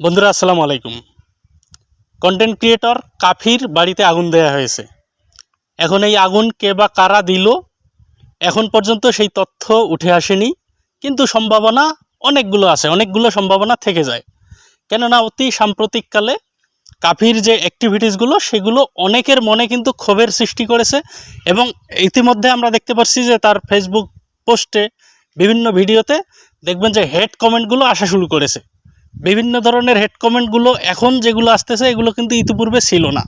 বন্ধুরা, আসসালামু আলাইকুম। কন্টেন্ট ক্রিয়েটর কাফির বাড়িতে আগুন দেওয়া হয়েছে। এখন এই আগুন কে বা কারা দিল, এখন পর্যন্ত সেই তথ্য উঠে আসেনি, কিন্তু সম্ভাবনা অনেকগুলো আছে, অনেকগুলো সম্ভাবনা থেকে যায়। কেননা, অতি সাম্প্রতিককালে কাফির যে অ্যাক্টিভিটিসগুলো সেগুলো অনেকের মনে কিন্তু ক্ষোভের সৃষ্টি করেছে এবং ইতিমধ্যে আমরা দেখতে পাচ্ছি যে তার ফেসবুক পোস্টে বিভিন্ন ভিডিওতে দেখবেন যে হেড কমেন্টগুলো আসা শুরু করেছে। বিভিন্ন ধরনের হেড কমেন্টগুলো এখন যেগুলো আসতেছে, এগুলো কিন্তু ইতিপূর্বে ছিল না।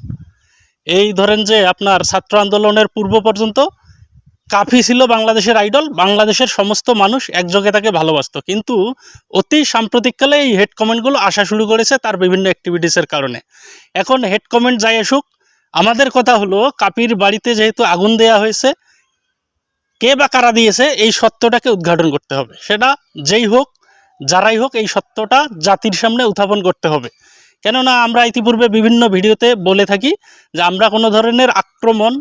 এই ধরেন যে আপনার ছাত্র আন্দোলনের পূর্ব পর্যন্ত কাফি ছিল বাংলাদেশের আইডল বাংলাদেশের সমস্ত মানুষ একযোগে তাকে ভালোবাসতো। কিন্তু অতি সাম্প্রতিককালে এই হেড কমেন্টগুলো আসা শুরু করেছে তার বিভিন্ন অ্যাক্টিভিটিসের কারণে। এখন হেড কমেন্ট যাই আসুক, আমাদের কথা হলো কাপির বাড়িতে যেহেতু আগুন দেয়া হয়েছে, কে বা কারা দিয়েছে, এই সত্যটাকে উদ্ঘাটন করতে হবে। সেটা যেই হোক যারাই হোক এই সত্যটা জাতির সামনে উত্থাপন করতে হবে। কেননা আমরা ইতিপূর্বে বিভিন্ন ভিডিওতে বলে থাকি যে আমরা কোনো ধরনের আক্রমণ,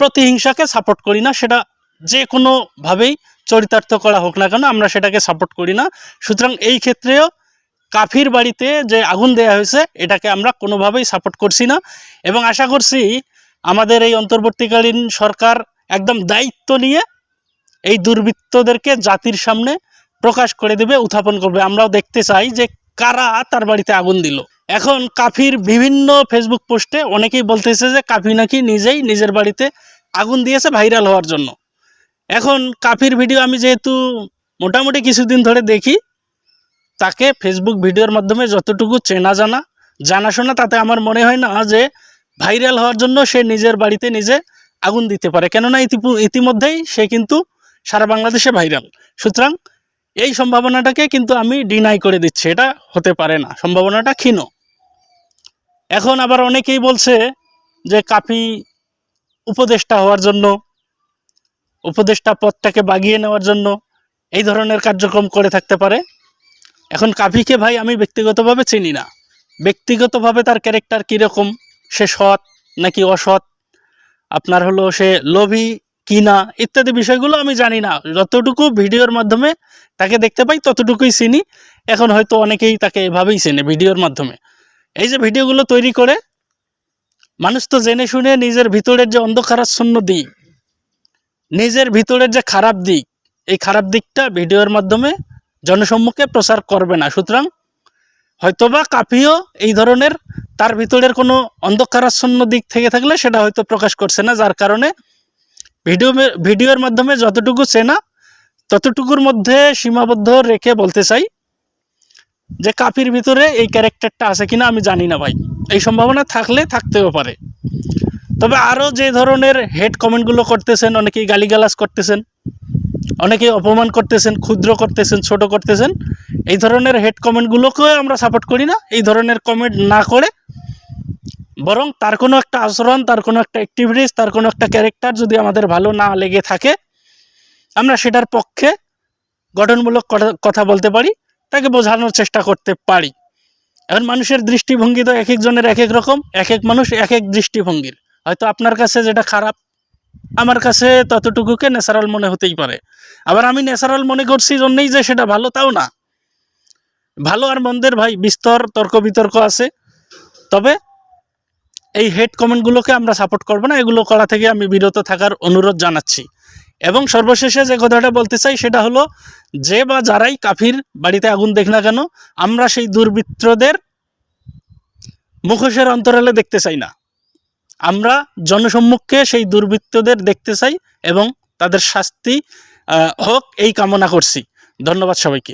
প্রতিহিংসাকে সাপোর্ট করি না, সেটা যে কোনোভাবেই চরিতার্থ করা হোক না কেন আমরা সেটাকে সাপোর্ট করি না। সুতরাং এই ক্ষেত্রেও কাফির বাড়িতে যে আগুন দেয়া হয়েছে, এটাকে আমরা কোনোভাবেই সাপোর্ট করছি না এবং আশা করছি আমাদের এই অন্তর্বর্তীকালীন সরকার একদম দায়িত্ব নিয়ে এই দুর্বৃত্তদেরকে জাতির সামনে প্রকাশ করে দেবে, উত্থাপন করবে। আমরাও দেখতে চাই যে কারা তার বাড়িতে আগুন দিল। এখন কাফির বিভিন্ন ফেসবুক পোস্টে অনেকেই বলতেছে যে কাফি নাকি নিজেই নিজের বাড়িতে আগুন দিয়েছে ভাইরাল হওয়ার জন্য। এখন কাফির ভিডিও আমি যেহেতু মোটামুটি কিছুদিন ধরে দেখি, তাকে ফেসবুক ভিডিওর মাধ্যমে যতটুকু চেনা জানা জানাশোনা তাতে আমার মনে হয় না যে ভাইরাল হওয়ার জন্য সে নিজের বাড়িতে নিজে আগুন দিতে পারে। কেননা ইতিমধ্যেই সে কিন্তু সারা বাংলাদেশে ভাইরাল। সুতরাং এই সম্ভাবনাটাকে কিন্তু আমি ডিনাই করে দিচ্ছি, এটা হতে পারে না। সম্ভাবনাটা ক্ষীণ। এখন আবার অনেকেই বলছে যে কাফি উপদেষ্টা হওয়ার জন্য, উপদেষ্টা পদটাকে বাগিয়ে নেওয়ার জন্য এই ধরনের কার্যক্রম করে থাকতে পারে। এখন কাফিকে ভাই আমি ব্যক্তিগতভাবে চিনি না। ব্যক্তিগতভাবে তার ক্যারেক্টার কীরকম, সে সৎ নাকি অসৎ? আপনার হলো সে লোভী কি না, ইত্যাদি বিষয়গুলো আমি জানি না। যতটুকু ভিডিওর মাধ্যমে তাকে দেখতে পাই, ততটুকুই চিনি। এখন হয়তো অনেকেই তাকে এভাবেই চেনে ভিডিওর মাধ্যমে। এই যে ভিডিওগুলো তৈরি করে, মানুষ তো জেনে শুনে নিজের ভিতরের যে অন্ধকারাচ্ছন্ন দিক, নিজের ভিতরের যে খারাপ দিক, এই খারাপ দিকটা ভিডিওর মাধ্যমে জনসম্মুখে প্রচার করবে না। সুতরাং হয়তোবা কাপিও এই ধরনের তার ভিতরের কোনো অন্ধকারাচ্ছন্ন দিক থেকে থাকলে সেটা হয়তো প্রকাশ করছে না, যার কারণে ভিডিও ভিডিওর মাধ্যমে যতটুকু চেনা, ততটুকুর মধ্যে সীমাবদ্ধ রেখে বলতে চাই যে কাপির ভিতরে এই ক্যারেক্টারটা আছে কিনা আমি জানি না ভাই। এই সম্ভাবনা থাকলে থাকতেও পারে। তবে আরও যে ধরনের হেড কমেন্টগুলো করতেছেন, অনেকেই গালিগালাজ করতেছেন, অনেকেই অপমান করতেছেন, ক্ষুদ্র করতেছেন, ছোট করতেছেন, এই ধরনের হেড কমেন্টগুলোকেও আমরা সাপোর্ট করি না। এই ধরনের কমেন্ট না করে বরং তার কোনো একটা আচরণ, তার কোনো একটা অ্যাক্টিভিটিস তার কোনো একটা ক্যারেক্টার যদি আমাদের ভালো না লেগে থাকে, আমরা সেটার পক্ষে গঠনমূলক কথা- বলতে পারি, তাকে বোঝানোর চেষ্টা করতে পারি। এখন মানুষের দৃষ্টিভঙ্গি তো এক একজনের এক এক রকম, এক এক মানুষ এক এক দৃষ্টিভঙ্গির। হয়তো আপনার কাছে যেটা খারাপ, আমার কাছে ততটুকুকে ন্যাচারাল মনে হতেই পারে। আবার আমি ন্যাচারাল মনে করছি জন্যই যে সেটা ভালো, তাও না। ভালো আর মন্দের ভাই, বিস্তর তর্ক বিতর্ক আছে। তবে এই হেড কমেন্টগুলোকে আমরা সাপোর্ট করব না, এগুলো করা থেকে আমি বিরত থাকার অনুরোধ জানাচ্ছি। এবং সর্বশেষে যে কথাটা বলতে চাই, সেটা হলো, যে বা যারাই কাফির বাড়িতে আগুন দেখ না কেন, আমরা সেই দুর্বৃত্তদের মুখোশের অন্তরালে দেখতে চাই না। আমরা জনসম্মুখে সেই দুর্বৃত্তদের দেখতে চাই এবং তাদের শাস্তি হোক, এই কামনা করছি। ধন্যবাদ সবাইকে।